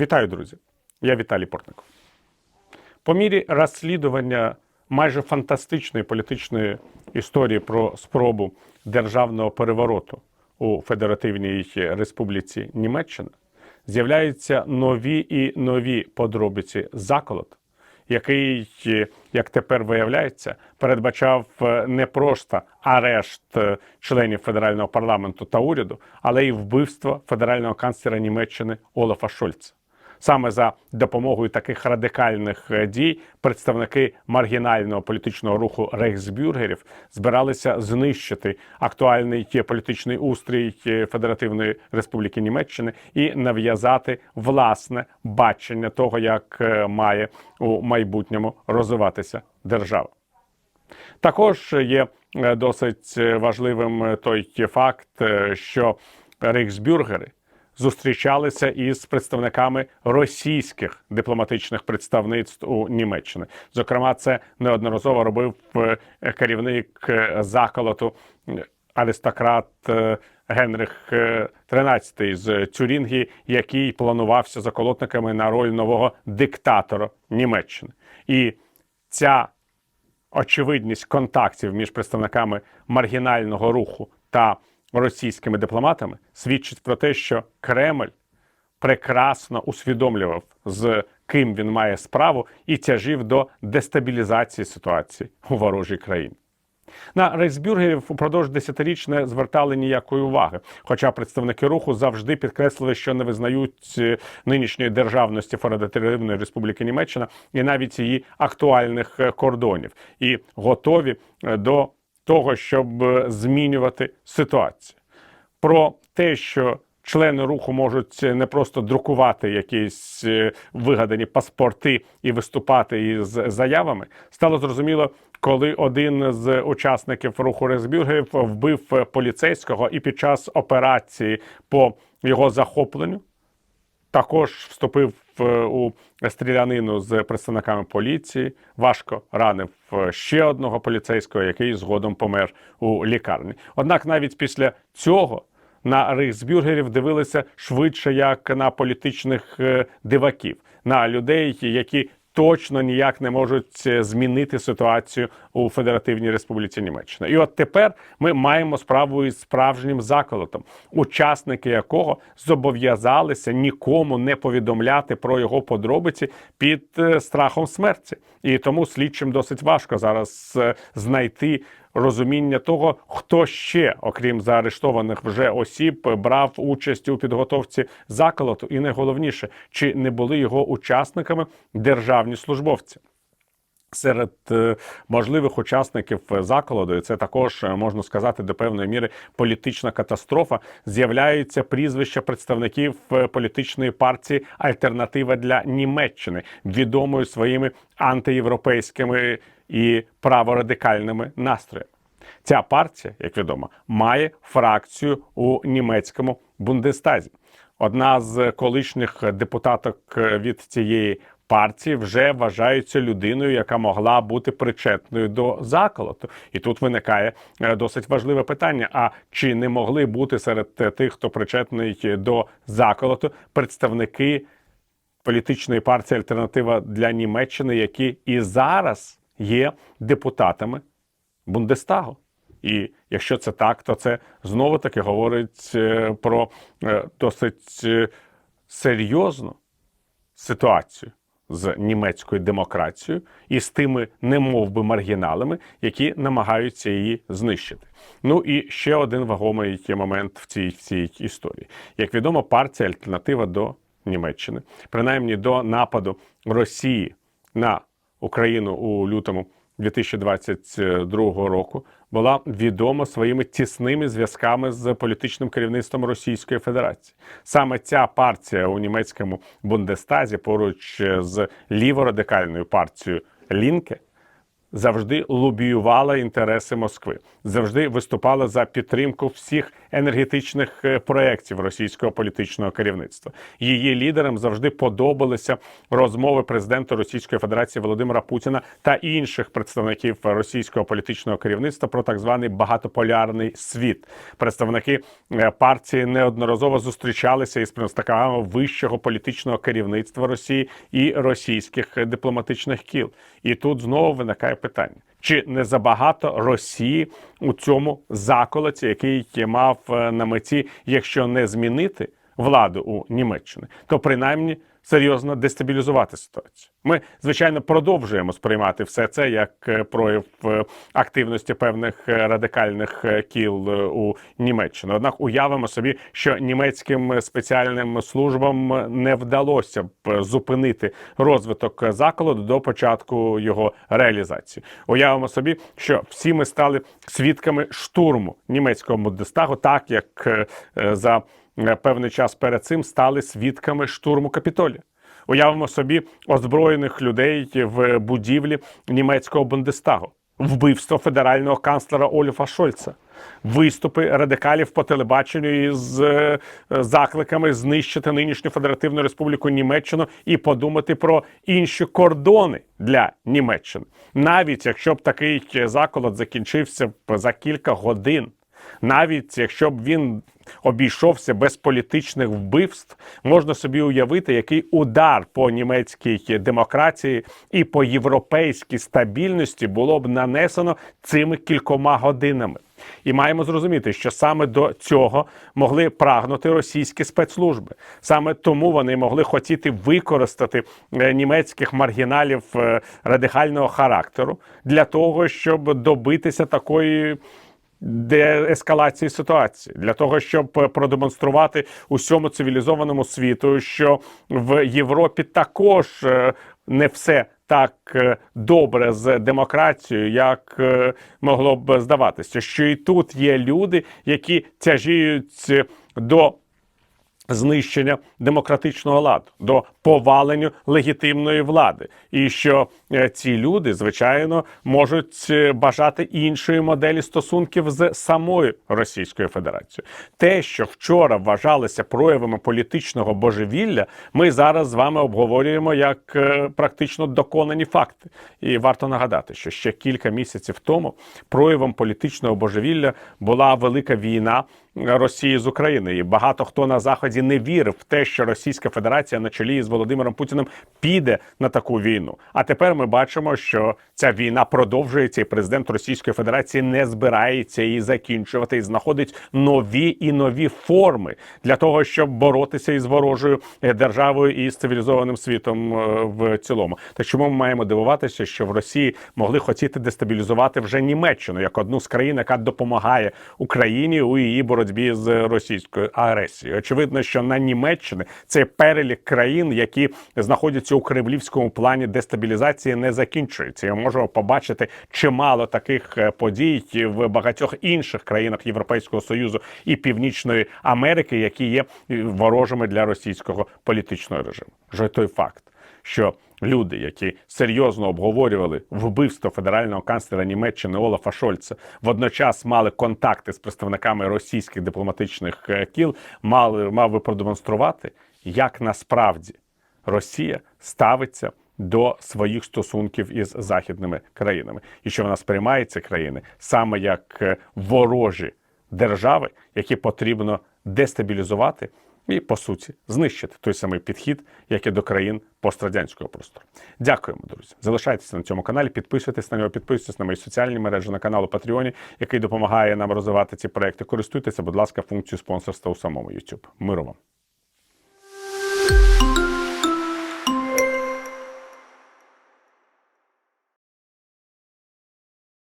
Вітаю, друзі! Я Віталій Портников. По мірі розслідування майже фантастичної політичної історії про спробу державного перевороту у Федеративній Республіці Німеччина з'являються нові і нові подробиці заколот, який, як тепер виявляється, передбачав е, не просто арешт е, членів федерального парламенту та уряду, але й вбивство федерального канцлера Німеччини Олафа Шольца. Саме за допомогою таких радикальних е, дій представники маргінального політичного руху рейхсбюргерів збиралися знищити актуальний політичний устрій е, Федеративної Республіки Німеччини і нав'язати власне бачення того, як е, має у майбутньому розвиватися держава. Також є досить важливим той факт, що рейхсбюргери зустрічалися із представниками російських дипломатичних представництв у Німеччині. Зокрема, це неодноразово робив е, керівник е, заколоту е, аристократ Генрих XIII з Цюрінгі, який планувався заколотниками на роль нового диктатора Німеччини. І ця очевидність контактів між представниками маргінального руху та російськими дипломатами свідчить про те, що Кремль прекрасно усвідомлював, з ким він має справу, і тяжів до дестабілізації ситуації у ворожій країні. На рейхсбюргерів упродовж десятиріч не звертали ніякої уваги. Хоча представники руху завжди підкреслили, що не визнають е, нинішньої державності Федеративної Республіки Німеччина і навіть її актуальних е, кордонів, і готові е, до того, щоб е, змінювати ситуацію. Про те, що члени руху можуть не просто друкувати якісь е, вигадані паспорти і виступати із заявами, стало зрозуміло, коли один з учасників руху Рейхсбюргерів вбив поліцейського і під час операції по його захопленню також вступив е, у стрілянину з представниками поліції, важко ранив е, ще одного поліцейського, який згодом помер у лікарні. Однак навіть після цього на рейхсбюргерів дивилися швидше як на політичних е, диваків, на людей, які точно ніяк не можуть змінити ситуацію у Федеративній Республіці Німеччина. І от тепер ми маємо справу із справжнім заколотом, учасники якого зобов'язалися нікому не повідомляти про його подробиці під е, страхом смерті. І тому слідчим досить важко зараз е, знайти. Розуміння того, хто ще, окрім заарештованих вже осіб, брав участь у підготовці заколоту, і найголовніше, чи не були його учасниками державні службовці. Серед е, можливих учасників заколоду, і це також е, можна сказати до певної міри політична катастрофа. З'являються прізвища представників е, політичної партії Альтернатива для Німеччини, відомою своїми антиєвропейськими і праворадикальними настроями. Ця партія, як відомо, має фракцію у німецькому Бундестазі. Одна з колишніх депутаток від цієї партії вже вважається людиною, яка могла бути причетною до заколоту. І тут виникає е, досить важливе питання: а чи не могли бути серед тих, хто причетний до заколоту, представники політичної партії Альтернатива для Німеччини, які і зараз є депутатами Бундестагу? І якщо це так, то це знову таки говорить е, про е, досить серйозну ситуацію з німецькою демократією і з тими немовби маргіналами, які намагаються її знищити. Ну і ще один вагомий момент в цій, в цій історії. Як відомо, партія альтернатива до Німеччини, принаймні до нападу Росії на Україну у лютому 2022 року була відома своїми тісними зв'язками з політичним керівництвом Російської Федерації. Саме ця партія у німецькому Бундестазі поруч з ліворадикальною партією Лінке завжди лобіювала інтереси Москви, завжди виступала за підтримку всіх енергетичних е, проєктів російського політичного керівництва. Її лідерам завжди подобалися розмови президента Російської Федерації Володимира Путіна та інших представників російського політичного керівництва про так званий багатополярний світ. Представники е, партії неодноразово зустрічалися із представниками вищого політичного керівництва Росії і російських дипломатичних кіл. І тут знову виникає питання: чи не забагато Росії у цьому заколоті, який мав е, на меті, якщо не змінити владу у Німеччині, то принаймні серйозно дестабілізувати ситуацію. Ми звичайно продовжуємо сприймати все це як е, прояв е, активності певних е, радикальних кіл у Німеччині. Однак уявимо собі, що німецьким спеціальним службам не вдалося б зупинити розвиток заколоту до початку його реалізації. Уявимо собі, що всі ми стали свідками штурму німецького Бундестагу, так як за певний час перед цим стали свідками штурму Капітолія. Уявимо собі озброєних людей в будівлі німецького Бундестагу, вбивство федерального канцлера Оліфа Шольца, виступи радикалів по телебаченню із е, закликами знищити нинішню федеративну республіку Німеччину і подумати про інші кордони для Німеччини, навіть якщо б такий заколот закінчився б за кілька годин. Навіть якщо б він обійшовся без політичних вбивств, можна собі уявити, який удар по німецькій демократії і по європейській стабільності було б нанесено цими кількома годинами. І маємо зрозуміти, що саме до цього могли прагнути російські спецслужби. Саме тому вони могли хотіти використати е, німецьких маргіналів е, радикального характеру для того, щоб добитися такої деескалації ситуації. Для того, щоб продемонструвати усьому цивілізованому світу, що в Європі також е, не все так е, добре з демократією, як е, могло б здаватися, що і тут є люди, які тяжіють до знищення демократичного ладу, до повалення легітимної влади, і що е, ці люди, звичайно, можуть е, бажати іншої моделі стосунків з самою Російською Федерацією. Те, що вчора вважалося проявами політичного божевілля, ми зараз з вами обговорюємо як е, практично доконані факти. І варто нагадати, що ще кілька місяців тому проявом політичного божевілля була велика війна. Росії з України, і багато хто на заході не вірив в те, що Російська Федерація на чолі з Володимиром Путіним піде на таку війну. А тепер ми бачимо, що ця війна продовжується, і президент Російської Федерації не збирається її закінчувати і знаходить нові і нові форми для того, щоб боротися із ворожою е, державою і з цивілізованим світом е, в цілому. Так чому ми маємо дивуватися, що в Росії могли хотіти дестабілізувати вже Німеччину як одну з країн, яка допомагає Україні у її боротьбі з російською агресією? Очевидно, що на Німеччини цей перелік країн, які знаходяться у кремлівському плані дестабілізації, не закінчується. І можемо побачити чимало таких е, подій в багатьох інших країнах Європейського союзу і Північної Америки, які є е, ворожими для російського політичного режиму. Вже той факт, що люди, які серйозно обговорювали вбивство федерального канцлера Німеччини Олафа Шольца, водночас мали контакти з представниками російських дипломатичних е, кіл, мали мав би продемонструвати, як насправді Росія ставиться до своїх стосунків із західними країнами, і що вона сприймає ці країни саме як е, ворожі держави, які потрібно дестабілізувати і по суті знищити той самий підхід, як і до країн пострадянського простору. Дякуємо, друзі. Залишайтеся на цьому каналі, підписуйтесь на нього, підписуйтесь на мої соціальні мережі на канал у Патреоні, який допомагає нам розвивати ці проекти. Користуйтеся, будь ласка, функцією спонсорства у самому YouTube. Миру вам!